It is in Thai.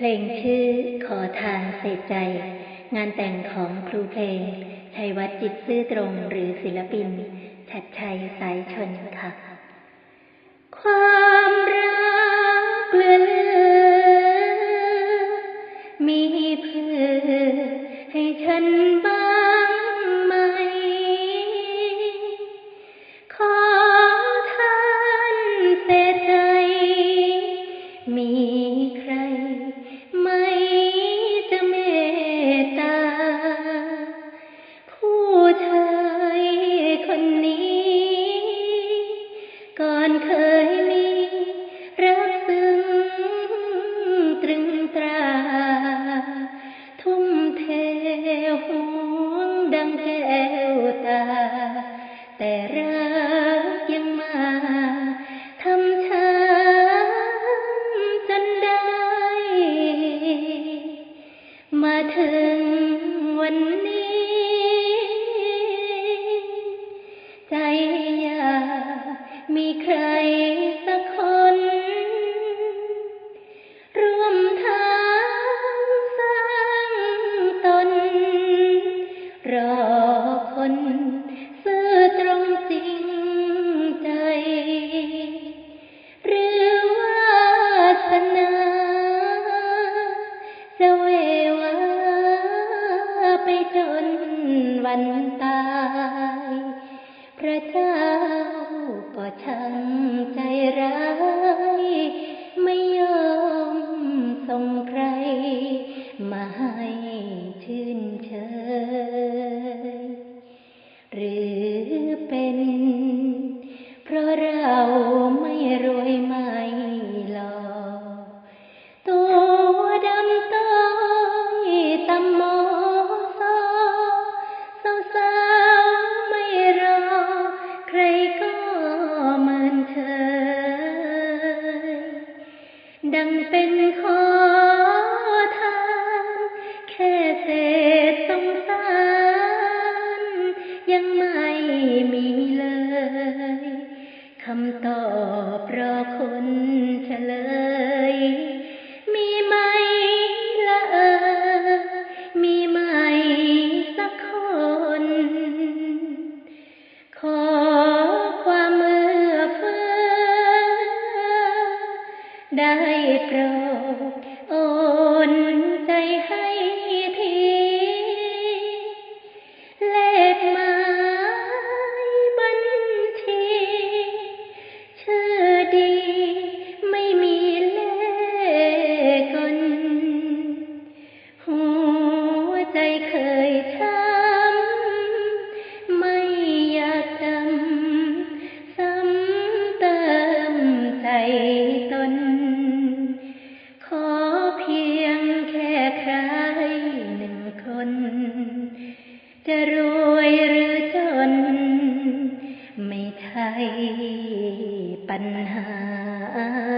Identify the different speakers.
Speaker 1: เพลงชื่อขอทานเศษใจ งานแต่งของครูเพลง ชัยวัฒน์จิตซื่อตรงหรือศิลปิน ชัดชัยสายชนค่ะ ความรักเลือเลือมีเพื่อให้ฉันบ้างไหม ขอทานเศษใจ แต่รักยังมาทำช้ำจนได้ มาถึงวันนี้ ใจอยากมีใคร ช่างใจร้าย ไม่ยอมส่งใคร มาให้ชื่นเชยหรือเป็น ดังเป็นขอทานแค่เศษสงสารยังไม่มีเลย คำตอบรอคนเฉลย प्र ปัญหา